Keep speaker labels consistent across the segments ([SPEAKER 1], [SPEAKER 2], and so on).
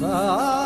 [SPEAKER 1] 三。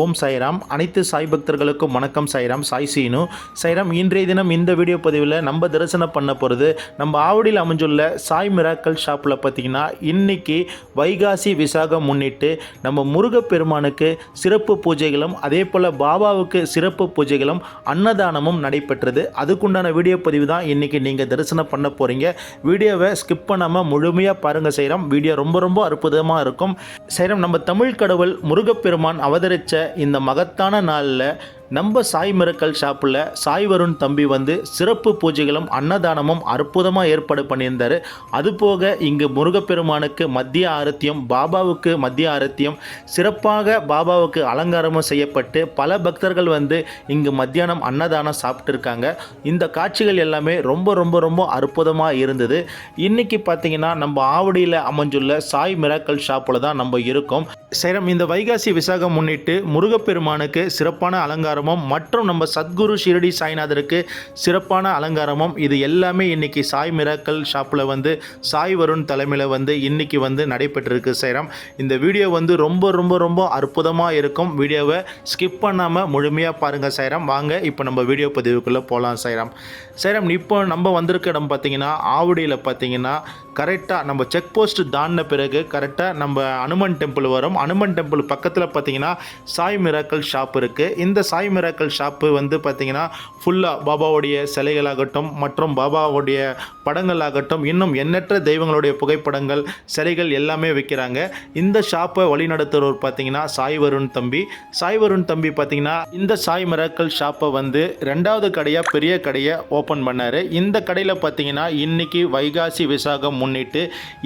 [SPEAKER 2] ஓம் சாய்ராம் அனைத்து சாய் பக்தர்களுக்கும் வணக்கம் சாய்ராம் சாய் சீனு சாய்ராம் இன்றைய தினம் இந்த வீடியோ பதிவில் நம்ம தரிசனம் பண்ண போகிறது நம்ம ஆவடியில் அமைஞ்சுள்ள சாய் மிராக்கல் ஷாப்பில் பார்த்திங்கன்னா இன்றைக்கி வைகாசி விசாகம் முன்னிட்டு நம்ம முருகப்பெருமானுக்கு சிறப்பு பூஜைகளும் அதே போல் பாபாவுக்கு சிறப்பு பூஜைகளும் அன்னதானமும் நடைபெற்றது அதுக்குண்டான வீடியோ பதிவு தான் இன்றைக்கி நீங்கள் தரிசனம் பண்ண போகிறீங்க வீடியோவை ஸ்கிப் பண்ணாமல் முழுமையாக பாருங்கள் சைராம் வீடியோ ரொம்ப ரொம்ப அற்புதமாக இருக்கும் சைரம் நம்ம தமிழ் கடவுள் முருகப்பெருமான் அவதரித்த இந்த மகத்தான நாளில் நம்ம சாய் மிரக்கல் ஷாப்பில் சாய் வருண் தம்பி வந்து சிறப்பு பூஜைகளும் அன்னதானமும் அற்புதமாக ஏற்பாடு பண்ணியிருந்தார் அதுபோக இங்கு முருகப்பெருமானுக்கு மத்திய ஆரத்தியம் பாபாவுக்கு மத்திய ஆரத்தியம் சிறப்பாக பாபாவுக்கு அலங்காரமும் செய்யப்பட்டு பல பக்தர்கள் வந்து இங்கு மத்தியானம் அன்னதானம் சாப்பிட்டுருக்காங்க இந்த காட்சிகள் எல்லாமே ரொம்ப ரொம்ப ரொம்ப அற்புதமாக இருந்தது இன்றைக்கி பார்த்தீங்கன்னா நம்ம ஆவடியில் அமைஞ்சுள்ள சாய் மிராக்கல் ஷாப்பில் தான் நம்ம இருக்கோம் சரி இந்த வைகாசி விசாகம் முன்னிட்டு முருகப்பெருமானுக்கு சிறப்பான அலங்காரம் அலங்காரமும் மற்றும் நம்ம சத்குரு ஷிரடி சாய்நாதருக்கு சிறப்பான அலங்காரமும் இது எல்லாமே இன்றைக்கி சாய் மிராக்கல் ஷாப்பில் வந்து சாய் வருண் தலைமையில் வந்து இன்றைக்கி வந்து நடைபெற்றிருக்கு சேரம் இந்த வீடியோ வந்து ரொம்ப ரொம்ப ரொம்ப அற்புதமாக இருக்கும் வீடியோவை ஸ்கிப் பண்ணாமல் முழுமையாக பாருங்கள் சேரம் வாங்க இப்போ நம்ம வீடியோ பதிவுக்குள்ளே போகலாம் சேரம் சைரம் இப்போ நம்ம வந்திருக்க இடம் பார்த்திங்கன்னா ஆவடியில் பார்த்திங்கன்னா கரெக்டாக நம்ம செக் போஸ்ட் தாண்டின பிறகு கரெக்டாக நம்ம அனுமன் டெம்பிள் வரும் அனுமன் டெம்பிள் பக்கத்தில் பார்த்தீங்கன்னா சாய் மிராக்கல் ஷாப் இருக்குது இந்த சாய் மிராக்கல் ஷாப்பு வந்து பார்த்திங்கன்னா ஃபுல்லாக பாபாவுடைய சிலைகளாகட்டும் மற்றும் பாபாவுடைய படங்களாகட்டும் இன்னும் எண்ணற்ற தெய்வங்களுடைய புகைப்படங்கள் சிலைகள் எல்லாமே விற்கிறாங்க இந்த ஷாப்பை வழிநடத்துகிறவர் பார்த்தீங்கன்னா சாய் வருண் தம்பி சாய் வருண் தம்பி பார்த்தீங்கன்னா இந்த சாய் மிராக்கல் ஷாப்பை வந்து ரெண்டாவது கடையாக பெரிய கடையை ஓப்பன் பண்ணார் இந்த கடையில் பார்த்தீங்கன்னா இன்றைக்கி வைகாசி விசாகம் முன்னிட்டு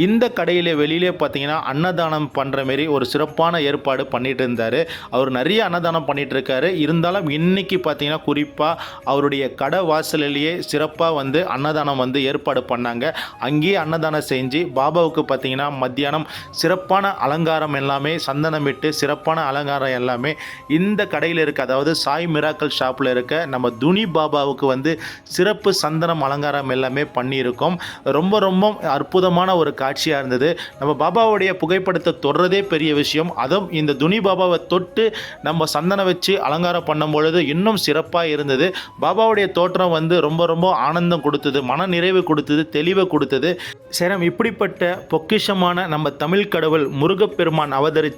[SPEAKER 2] இந்த கடையில் வெளியிலே பார்த்தீங்கன்னா அன்னதானம் பண்ணுற மாரி ஒரு சிறப்பான ஏற்பாடு பண்ணிட்டு இருந்தார் அவர் நிறைய அன்னதானம் பண்ணிகிட்டு இருக்காரு இருந்தாலும் இன்றைக்கி பார்த்தீங்கன்னா குறிப்பாக அவருடைய கடை வாசலிலேயே சிறப்பாக வந்து அன்னதானம் வந்து ஏற்பாடு பண்ணாங்க அங்கேயே அன்னதானம் செஞ்சு பாபாவுக்கு பார்த்தீங்கன்னா மத்தியானம் சிறப்பான அலங்காரம் எல்லாமே சந்தனமிட்டு சிறப்பான அலங்காரம் எல்லாமே இந்த கடையில் இருக்க அதாவது சாய் மிராக்கல் ஷாப்பில் இருக்க நம்ம துனி பாபாவுக்கு வந்து சிறப்பு சந்தனம் அலங்காரம் எல்லாமே பண்ணியிருக்கோம் ரொம்ப ரொம்ப அற்ப அற்புதமான ஒரு காட்சியாக இருந்தது நம்ம பாபாவுடைய புகைப்படத்தை தொடுறதே பெரிய விஷயம் அதுவும் இந்த துனி பாபாவை தொட்டு நம்ம சந்தனம் வச்சு அலங்காரம் பண்ணும் பொழுது இன்னும் சிறப்பாக இருந்தது பாபாவுடைய தோற்றம் வந்து ரொம்ப ரொம்ப ஆனந்தம் கொடுத்தது மன நிறைவு கொடுத்தது தெளிவை கொடுத்தது சேரம் இப்படிப்பட்ட பொக்கிஷமான நம்ம தமிழ் கடவுள் முருகப்பெருமான் அவதரித்த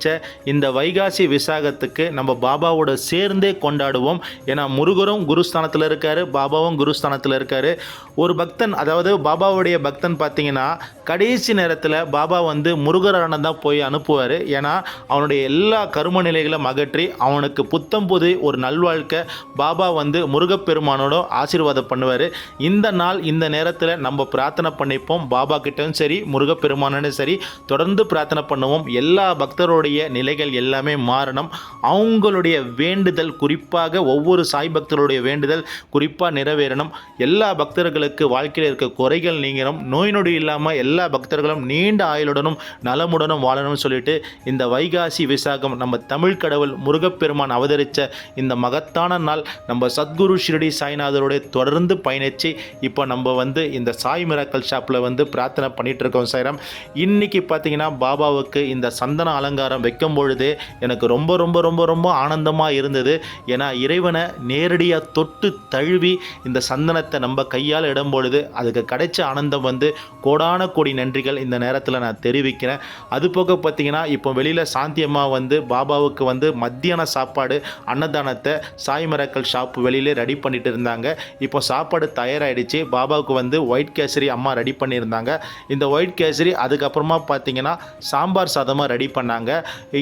[SPEAKER 2] இந்த வைகாசி விசாகத்துக்கு நம்ம பாபாவோட சேர்ந்தே கொண்டாடுவோம் ஏன்னா முருகரும் குருஸ்தானத்தில் இருக்கார் பாபாவும் குருஸ்தானத்தில் இருக்கார் ஒரு பக்தன் அதாவது பாபாவுடைய பக்தன் பார்த்தீங்கன்னா கடைசி நேரத்தில் பாபா வந்து முருகரானன் தான் போய் அனுப்புவார் ஏன்னா அவனுடைய எல்லா கரும நிலைகளும் அகற்றி அவனுக்கு புத்தம் புது ஒரு நல்வாழ்க்கை பாபா வந்து முருகப்பெருமானோட ஆசீர்வாதம் பண்ணுவார் இந்த நாள் இந்த நேரத்தில் நம்ம பிரார்த்தனை பண்ணிப்போம் பாபா கிட்டும் சரி முருகப்பெருமானும் சரி தொடர்ந்து பிரார்த்தனை பண்ணுவோம் எல்லா பக்தருடைய நிலைகள் எல்லாமே மாறணும் அவங்களுடைய வேண்டுதல் குறிப்பாக ஒவ்வொரு சாய் பக்தருடைய வேண்டுதல் குறிப்பாக நிறைவேறணும் எல்லா பக்தர்களுக்கு வாழ்க்கையில் இருக்க குறைகள் நீங்கணும் நோய் நொடி இல்லாமல் மூலமாக எல்லா பக்தர்களும் நீண்ட ஆயுளுடனும் நலமுடனும் வாழணும்னு சொல்லிட்டு இந்த வைகாசி விசாகம் நம்ம தமிழ் கடவுள் முருகப்பெருமான் அவதரித்த இந்த மகத்தான நாள் நம்ம சத்குரு ஷிரடி சாய்நாதருடைய தொடர்ந்து பயணித்து இப்போ நம்ம வந்து இந்த சாய் மிராக்கல் ஷாப்பில் வந்து பிரார்த்தனை பண்ணிகிட்டு இருக்கோம் சைரம் இன்றைக்கி பார்த்தீங்கன்னா பாபாவுக்கு இந்த சந்தன அலங்காரம் வைக்கும் பொழுது எனக்கு ரொம்ப ரொம்ப ரொம்ப ரொம்ப ஆனந்தமாக இருந்தது ஏன்னா இறைவனை நேரடியாக தொட்டு தழுவி இந்த சந்தனத்தை நம்ம கையால் இடும் பொழுது அதுக்கு கிடைச்ச ஆனந்தம் வந்து கோடான கோடான கோடி நன்றிகள் இந்த நேரத்தில் நான் தெரிவிக்கிறேன் அது போக பார்த்தீங்கன்னா இப்போ வெளியில் சாந்தியம்மா வந்து பாபாவுக்கு வந்து மத்தியான சாப்பாடு அன்னதானத்தை சாய் மரக்கல் ஷாப் வெளியில் ரெடி பண்ணிட்டு இருந்தாங்க இப்போ சாப்பாடு தயாராகிடுச்சு பாபாவுக்கு வந்து ஒயிட் கேசரி அம்மா ரெடி பண்ணியிருந்தாங்க இந்த ஒயிட் கேசரி அதுக்கப்புறமா பார்த்தீங்கன்னா சாம்பார் சாதமாக ரெடி பண்ணாங்க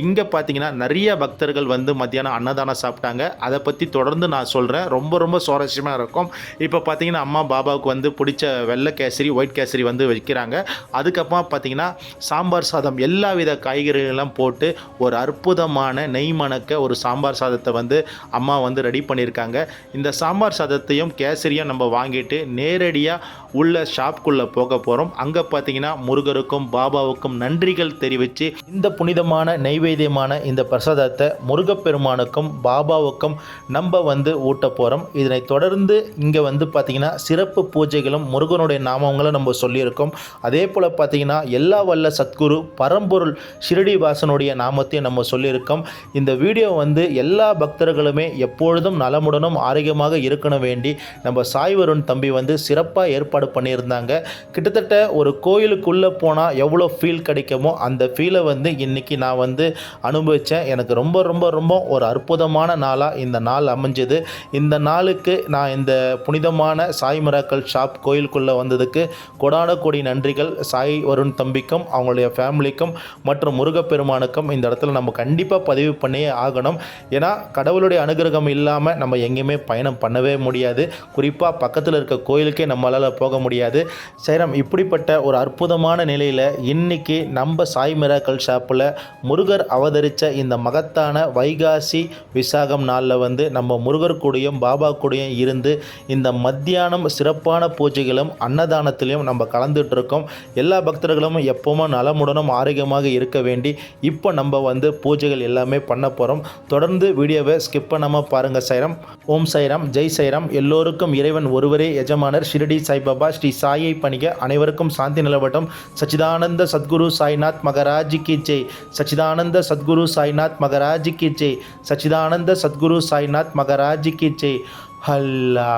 [SPEAKER 2] இங்கே பார்த்தீங்கன்னா நிறைய பக்தர்கள் வந்து மத்தியானம் அன்னதானம் சாப்பிட்டாங்க அதை பற்றி தொடர்ந்து நான் சொல்கிறேன் ரொம்ப ரொம்ப சுவாரஸ்யமாக இருக்கும் இப்போ பார்த்தீங்கன்னா அம்மா பாபாவுக்கு வந்து பிடிச்ச வெள்ளை கேசரி ஒயிட் கேசரி வந்து வைக்கிறாங்க வைக்கிறாங்க அதுக்கப்புறம் பார்த்திங்கன்னா சாம்பார் சாதம் எல்லா வித காய்கறிகளெல்லாம் போட்டு ஒரு அற்புதமான நெய் மணக்க ஒரு சாம்பார் சாதத்தை வந்து அம்மா வந்து ரெடி பண்ணியிருக்காங்க இந்த சாம்பார் சாதத்தையும் கேசரியும் நம்ம வாங்கிட்டு நேரடியாக உள்ள ஷாப்குள்ளே போக போகிறோம் அங்கே பார்த்தீங்கன்னா முருகருக்கும் பாபாவுக்கும் நன்றிகள் தெரிவித்து இந்த புனிதமான நைவேத்தியமான இந்த பிரசாதத்தை முருகப்பெருமானுக்கும் பாபாவுக்கும் நம்ம வந்து ஊட்ட போகிறோம் இதனை தொடர்ந்து இங்கே வந்து பார்த்திங்கன்னா சிறப்பு பூஜைகளும் முருகனுடைய நாமங்களும் நம்ம சொல்லியிருக்கோம் அதே போல் பார்த்தீங்கன்னா எல்லா வல்ல சத்குரு பரம்பொருள் ஷிரடி வாசனுடைய நாமத்தையும் நம்ம சொல்லியிருக்கோம் இந்த வீடியோ வந்து எல்லா பக்தர்களுமே எப்பொழுதும் நலமுடனும் ஆரோக்கியமாக இருக்கணும் வேண்டி நம்ம சாய்வருண் தம்பி வந்து சிறப்பாக ஏற்பாடு பண்ணியிருந்தாங்க கிட்டத்தட்ட ஒரு கோயிலுக்குள்ளே போனால் எவ்வளோ ஃபீல் கிடைக்குமோ அந்த ஃபீலை வந்து இன்றைக்கி நான் வந்து அனுபவித்தேன் எனக்கு ரொம்ப ரொம்ப ரொம்ப ஒரு அற்புதமான நாளாக இந்த நாள் அமைஞ்சது இந்த நாளுக்கு நான் இந்த புனிதமான சாய்மராக்கள் ஷாப் கோயிலுக்குள்ளே வந்ததுக்கு கொடான கொடி நன்றி நன்றிகள் சாய் வருண் தம்பிக்கும் அவங்களுடைய ஃபேமிலிக்கும் மற்றும் முருகப்பெருமானுக்கும் இந்த இடத்துல நம்ம கண்டிப்பாக பதிவு பண்ணியே ஆகணும் ஏன்னா கடவுளுடைய அனுகிரகம் இல்லாமல் நம்ம எங்கேயுமே பயணம் பண்ணவே முடியாது குறிப்பாக பக்கத்தில் இருக்க கோயிலுக்கே நம்மளால் போக முடியாது சைரம் இப்படிப்பட்ட ஒரு அற்புதமான நிலையில் இன்றைக்கி நம்ம சாய் மிராக்கல் ஷாப்பில் முருகர் அவதரித்த இந்த மகத்தான வைகாசி விசாகம் நாளில் வந்து நம்ம முருகர் கூடயும் பாபா கூடயும் இருந்து இந்த மத்தியானம் சிறப்பான பூஜைகளும் அன்னதானத்திலையும் நம்ம கலந்துட்டு இருக்கும் எல்லா பக்தர்களும் எப்பவுமே நலமுடனும் ஆரோக்கியமாக இருக்க வேண்டி இப்போ நம்ம வந்து பூஜைகள் எல்லாமே பண்ண போகிறோம் தொடர்ந்து வீடியோவை ஸ்கிப் பண்ணாமல் பாருங்கள் சைரம் ஓம் சைரம் ஜெய் சைரம் எல்லோருக்கும் இறைவன் ஒருவரே எஜமானர் ஷிரடி சாய்பாபா ஸ்ரீ சாயை பணிக அனைவருக்கும் சாந்தி நிலவட்டம் சச்சிதானந்த சத்குரு சாய்நாத் மகராஜ் கி ஜெய் சச்சிதானந்த சத்குரு சாய்நாத் மகராஜ் கி ஜெய் சச்சிதானந்த சத்குரு சாய்நாத் மகராஜ் கி ஜெய் ஹல்லா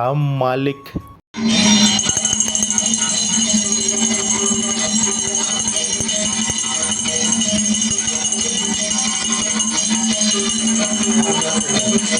[SPEAKER 2] மாலிக்
[SPEAKER 1] Thank you.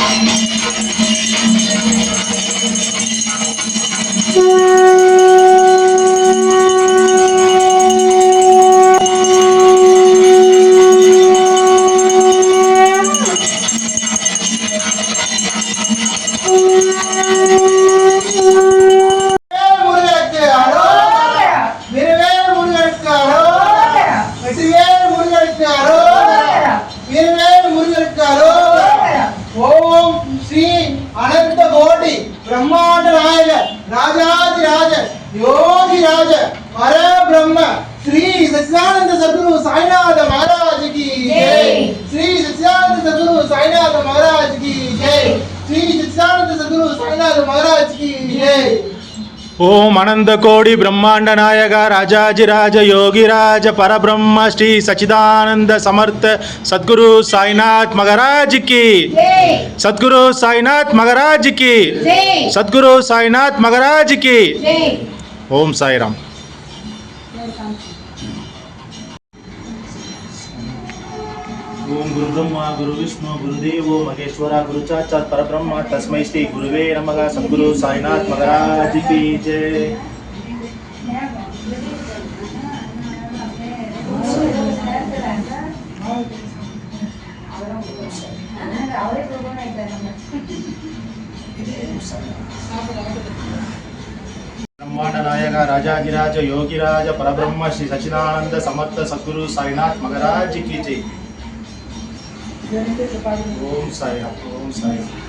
[SPEAKER 1] やったー
[SPEAKER 2] ராஜாதிராஜ யோகிராஜ பரபிரம்ம ஸ்ரீ சச்சிதானந்த சத்குரு சாய்நாத மகாராஜ் கி ஜெய் ஸ்ரீ சச்சிதானந்த சத்குரு சாய்நாத மகாராஜ் கி ஜெய் ஸ்ரீ சச்சிதானந்த சத்குரு சாய்நாத மகாராஜ் கி ஜெய் ஓம் அனந்த கோடி பிரம்மாண்ட நாயக ராஜாஜிராஜ யோகிராஜ பரபிரம்ம ஸ்ரீ சச்சிதானந்த சமர்த்த சத்குரு சாய்நாத் மகராஜ் கி சத்குரு சாய்நாத் மகராஜ் கி சத்குரு சாய்நாத் மகராஜ் கி ஓம் சாய்ராம் ఓం గురు బ్రహ్మ గురు విష్ణు గురుదేవో మహేశ్వర గురు సాక్షాత్ పరబ్రహ్మ తస్మై శ్రీ గురువే నమగా సద్గురు సాయినాథ్ మగరాజికి జయ బ్రహ్మాండనాయక రాజాగిరాజ యోగిరాజ పరబ్రహ్మ శ్రీ సచిదానంద సమర్థ సద్గురు సాయినాథ్ మగరాజికి జై 拢细啊，拢细。